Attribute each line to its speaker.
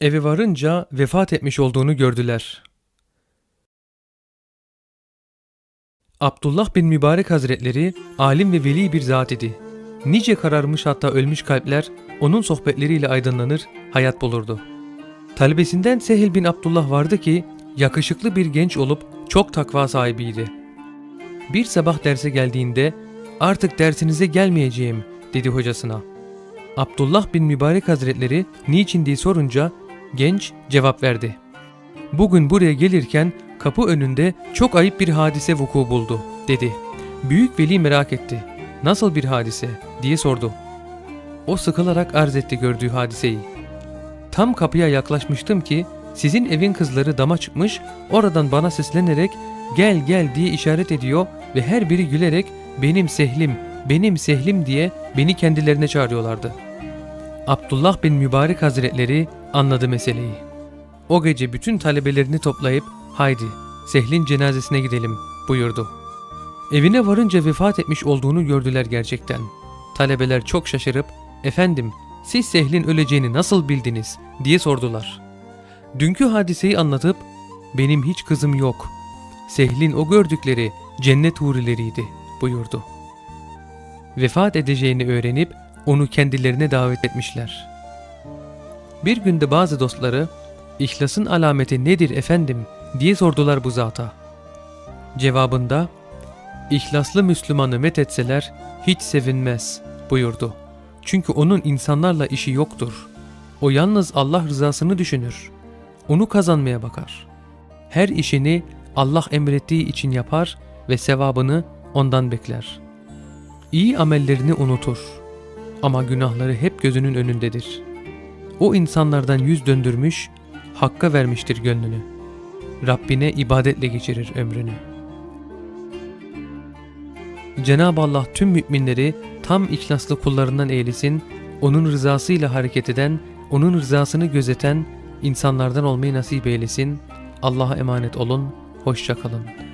Speaker 1: Eve varınca vefat etmiş olduğunu gördüler. Abdullah bin Mübarek Hazretleri alim ve veli bir zat idi. Nice kararmış hatta ölmüş kalpler onun sohbetleriyle aydınlanır, hayat bulurdu. Talebesinden Sehil bin Abdullah vardı ki yakışıklı bir genç olup çok takva sahibiydi. Bir sabah derse geldiğinde artık dersinize gelmeyeceğim dedi hocasına. Abdullah bin Mübarek Hazretleri niçin diye sorunca genç cevap verdi. Bugün buraya gelirken kapı önünde çok ayıp bir hadise vuku buldu dedi. Büyük veli merak etti. Nasıl bir hadise diye sordu. O sıkılarak arz etti gördüğü hadiseyi. Tam kapıya yaklaşmıştım ki sizin evin kızları dama çıkmış oradan bana seslenerek gel gel diye işaret ediyor ve her biri gülerek benim sehlim, benim sehlim diye beni kendilerine çağırıyorlardı. Abdullah bin Mübarek Hazretleri anladı meseleyi. O gece bütün talebelerini toplayıp haydi Sehlin cenazesine gidelim buyurdu. Evine varınca vefat etmiş olduğunu gördüler gerçekten. Talebeler çok şaşırıp efendim siz Sehlin öleceğini nasıl bildiniz diye sordular. Dünkü hadiseyi anlatıp benim hiç kızım yok. Sehlin o gördükleri cennet hurileriydi buyurdu. Vefat edeceğini öğrenip onu kendilerine davet etmişler. Bir günde bazı dostları İhlasın alameti nedir efendim diye sordular bu zata. Cevabında İhlaslı Müslümanı methetseler hiç sevinmez buyurdu. Çünkü onun insanlarla işi yoktur. O yalnız Allah rızasını düşünür. Onu kazanmaya bakar. Her işini Allah emrettiği için yapar ve sevabını ondan bekler. İyi amellerini unutur ama günahları hep gözünün önündedir. O insanlardan yüz döndürmüş, Hakk'a vermiştir gönlünü. Rabbine ibadetle geçirir ömrünü. Cenab-ı Allah tüm müminleri tam ihlaslı kullarından eylesin, onun rızasıyla hareket eden, onun rızasını gözeten insanlardan olmayı nasip eylesin. Allah'a emanet olun, hoşça kalın.